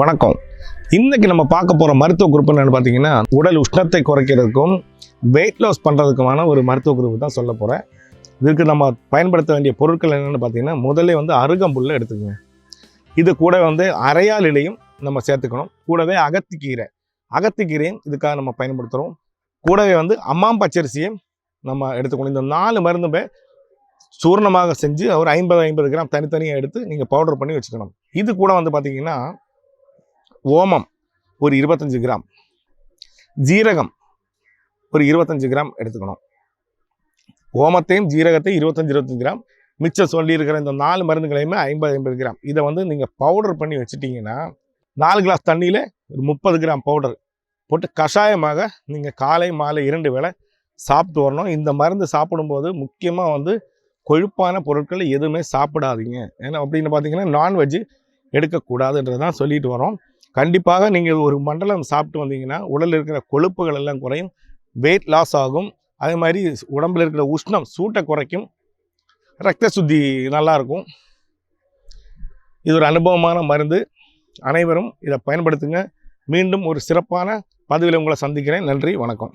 வணக்கம். இன்னைக்கு நம்ம பார்க்க போகிற மருத்துவ குறிப்பு என்னன்னு பார்த்தீங்கன்னா உடல் உஷ்ணத்தை குறைக்கிறதுக்கும் வெயிட் லாஸ் பண்ணுறதுக்குமான ஒரு மருத்துவ குறிப்பு தான் சொல்ல போகிறேன் இதுக்கு நம்ம பயன்படுத்த வேண்டிய பொருட்கள் என்னென்னு பார்த்தீங்கன்னா முதல்ல வந்து அருகம்புல்லை எடுத்துக்கோங்க. இது கூட வந்து அரையால் இலையும் நம்ம சேர்த்துக்கணும். கூடவே அகத்திக்கீரை. அகத்திக்கீரையும் இதுக்காக நம்ம பயன்படுத்துகிறோம் கூடவே வந்து அம்மாம் பச்சரிசியும் நம்ம எடுத்துக்கணும். இந்த நாலு மருந்துமே சூர்ணமாக செஞ்சு ஒரு ஐம்பது ஐம்பது கிராம் தனித்தனியாக எடுத்து நீங்கள் பவுடர் பண்ணி வச்சுக்கணும். இது கூட வந்து பார்த்திங்கன்னா ஓமம் ஒரு இருபத்தஞ்சு கிராம். ஜீரகம் ஒரு இருபத்தஞ்சு கிராம் எடுத்துக்கணும். ஓமத்தையும் ஜீரகத்தையும் இருபத்தஞ்சு இருபத்தஞ்சு கிராம். மிச்சம் சொல்லியிருக்கிற இந்த நாலு மருந்துகளையுமே ஐம்பது ஐம்பது கிராம். இதை வந்து நீங்கள் பவுடர் பண்ணி வச்சுட்டிங்கன்னா நாலு கிளாஸ் தண்ணியில் ஒரு முப்பது கிராம் பவுடர் போட்டு கஷாயமாக நீங்கள் காலை மாலை இரண்டு வேளை சாப்பிட்டு வரணும். இந்த மருந்து சாப்பிடும்போது முக்கியமாக வந்து கொழுப்பான பொருட்கள் எதுவுமே சாப்பிடாதீங்க. ஏன்னா அப்படின்னு பார்த்தீங்கன்னா நான்வெஜ் எடுக்கக்கூடாதுன்றது தான் சொல்லிட்டு வரோம் கண்டிப்பாக நீங்கள் ஒரு மண்டலம் சாப்பிட்டு வந்தீங்கன்னா உடலில் இருக்கிற கொழுப்புகள் எல்லாம் குறையும் வெயிட் லாஸ் ஆகும். அதே மாதிரி உடம்பில் இருக்கிற உஷ்ணம் சூட்டை குறைக்கும் ரத்த சுத்தி நல்லா இருக்கும். இது ஒரு அனுபவமான மருந்து. அனைவரும் இதை பயன்படுத்துங்க. மீண்டும் ஒரு சிறப்பான பதவியில் உங்களை சந்திக்கிறேன். நன்றி வணக்கம்.